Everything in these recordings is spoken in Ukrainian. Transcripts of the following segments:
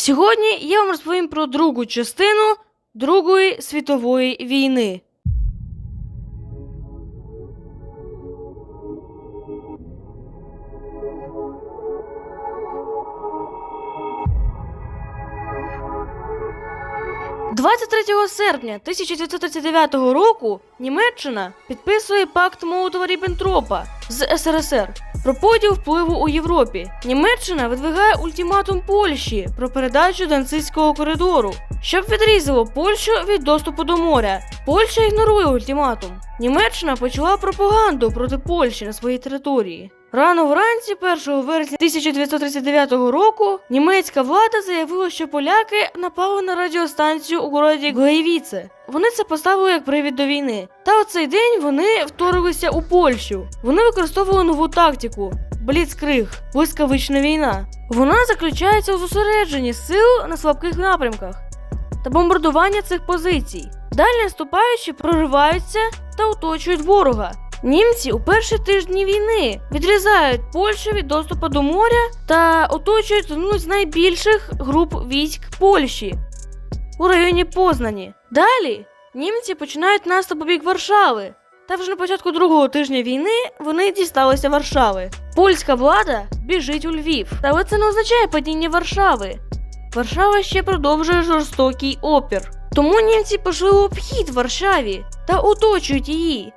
Сьогодні я вам розповім про другу частину Другої світової війни. – 23 серпня 1939 року Німеччина підписує пакт Молотова-Ріббентропа з СРСР про поділ впливу у Європі. Німеччина видвигає ультиматум Польщі про передачу Данцизького коридору, щоб відрізало Польщу від доступу до моря. Польща ігнорує ультиматум. Німеччина почала пропаганду проти Польщі на своїй території. Рано вранці, 1 вересня 1939 року, німецька влада заявила, що поляки напали на радіостанцію у городі Глеєвіце. Вони це поставили як привід до війни. Та у цей день вони вторглися у Польщу. Вони використовували нову тактику Бліцкриг, блискавична війна. Вона заключається у зосередженні сил на слабких напрямках та бомбардування цих позицій. Далі наступаючі прориваються та оточують ворога. Німці у перші тижні війни відрізають Польщу від доступу до моря та оточують одну з найбільших груп військ Польщі у районі Познані. Далі німці починають наступ у бік Варшави. Та вже на початку другого тижня війни вони дісталися Варшави. Польська влада біжить у Львів, але це не означає падіння Варшави. Варшава ще продовжує жорстокий опір. Тому німці пішли обхід Варшаві та оточують її.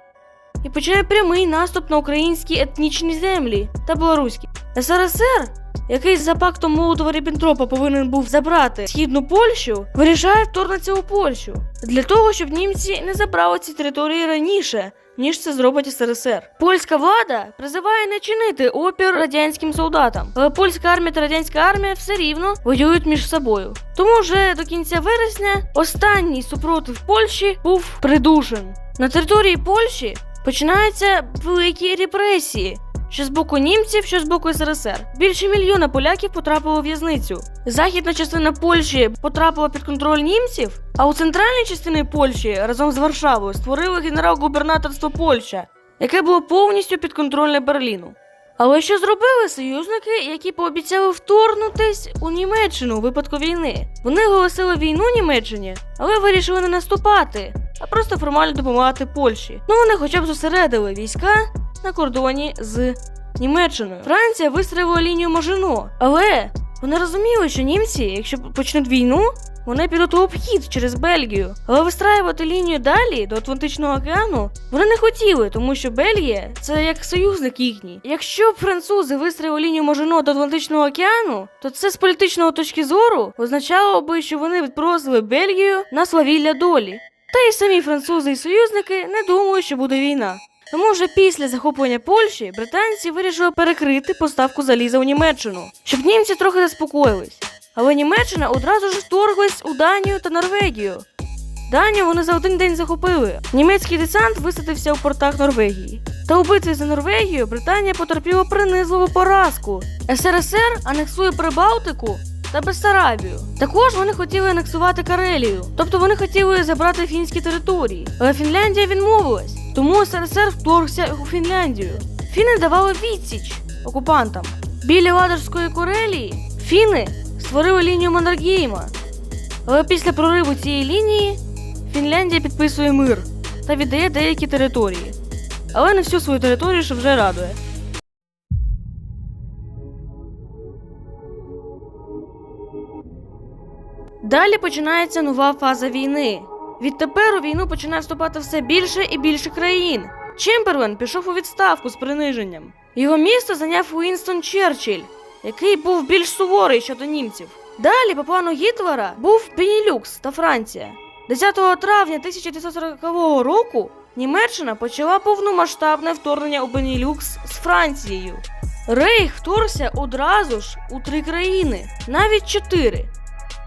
І починає прямий наступ на українські етнічні землі та білоруські. СРСР, який за пактом Молотова Ріббентропа повинен був забрати східну Польщу, вирішає вторгнутися у Польщу для того, щоб німці не забрали ці території раніше, ніж це зробить СРСР. Польська влада призиває не чинити опір радянським солдатам, але польська армія та радянська армія все рівно воюють між собою. Тому вже до кінця вересня останній супротив Польщі був придушен. На території Польщі починаються великі репресії. Що з боку німців, що з боку СРСР. Більше мільйона поляків потрапило в в'язницю. Західна частина Польщі потрапила під контроль німців, а у центральній частині Польщі разом з Варшавою створили генерал-губернаторство Польща, яке було повністю підконтрольне Берліну. Але що зробили союзники, які пообіцяли вторгнутись у Німеччину у випадку війни? Вони оголосили війну Німеччині, але вирішили не наступати, а просто формально допомагати Польщі. Ну вони хоча б зосередили війська на кордоні з Німеччиною. Франція вистрілила лінію Можино, але вони розуміли, що німці, якщо почнуть війну, вони підуть у обхід через Бельгію. Але вистраювати лінію далі до Атлантичного океану вони не хотіли, тому що Бельгія це як союзник їхній. Якщо б французи вистрілили лінію Можино до Атлантичного океану, то це з політичного точки зору означало би, що вони відпросили Бельгію на славілля долі. Та й самі французи і союзники не думали, що буде війна. Тому вже після захоплення Польщі британці вирішили перекрити поставку заліза у Німеччину, щоб німці трохи заспокоїлись. Але Німеччина одразу ж вторглась у Данію та Норвегію. Данію вони за один день захопили. Німецький десант висадився у портах Норвегії. Та у битві за Норвегію Британія потерпіла принизливу поразку. СРСР анексує Прибалтику та Бессарабію. Також вони хотіли анексувати Карелію, тобто вони хотіли забрати фінські території. Але Фінляндія відмовилась, тому СРСР вторгся у Фінляндію. Фіни давали відсіч окупантам. Біля Ладожської Карелії фіни створили лінію Маннергейма. Але після прориву цієї лінії Фінляндія підписує мир та віддає деякі території. Але не всю свою територію, що вже радує. Далі починається нова фаза війни. Відтепер у війну починає вступати все більше і більше країн. Чемберлен пішов у відставку з приниженням. Його місто зайняв Уінстон Черчилль, який був більш суворий щодо німців. Далі по плану Гітлера був Бенілюкс та Франція. 10 травня 1940 року Німеччина почала повномасштабне вторгнення у Бенілюкс з Францією. Рейх вторгся одразу ж у три країни, навіть чотири.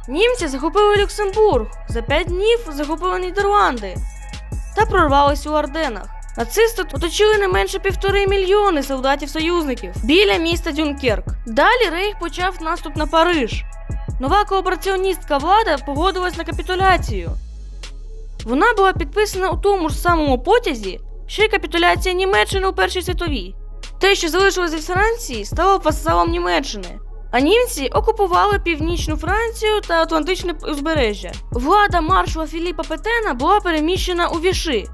Німці захопили Люксембург, за п'ять днів захопили Нідерланди та прорвались у Арденах. Нацисти оточили не менше півтори мільйони солдатів-союзників біля міста Дюнкерк. Далі Рейх почав наступ на Париж. Нова коопераціоністська влада погодилась на капітуляцію. Вона була підписана у тому ж самому потязі, що й капітуляція Німеччини у Першій світовій. Те, що залишилось від Франції, стало васалом Німеччини. А німці окупували північну Францію та Атлантичне узбережжя. Влада маршала Філіпа Петена була переміщена у Віши.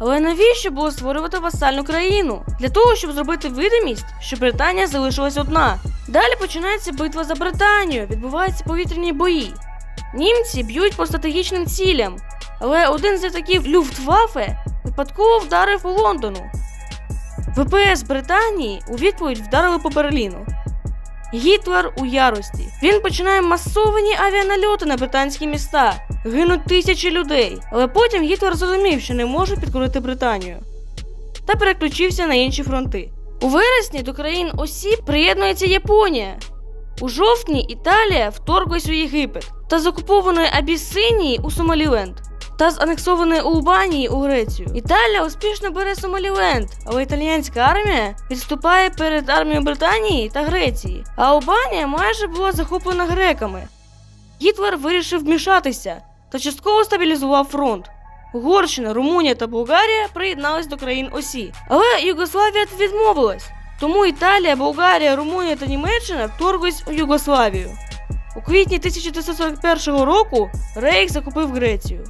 Але навіщо було створювати васальну країну? Для того, щоб зробити видимість, що Британія залишилась одна. Далі починається битва за Британію, відбуваються повітряні бої. Німці б'ють по стратегічним цілям, але один з літаків Люфтваффе випадково вдарив по Лондону. ВПС Британії у відповідь вдарили по Берліну. Гітлер у ярості. Він починає масовані авіанальоти на британські міста. Гинуть тисячі людей. Але потім Гітлер зрозумів, що не може підкорити Британію. Та переключився на інші фронти. У вересні до країн осі приєднується Японія. У жовтні Італія вторглась у Єгипет та з окупованої Абісинії у Сомаліленд та з анексованої Албанії у Грецію. Італія успішно бере Сомаліленд, але італіянська армія відступає перед армією Британії та Греції, а Албанія майже була захоплена греками. Гітлер вирішив вмішатися та частково стабілізував фронт. Угорщина, Румунія та Болгарія приєднались до країн осі, але Югославія відмовилась. Тому Італія, Болгарія, Румунія та Німеччина вторглись у Югославію. У квітні 1941 року Рейх захопив Грецію.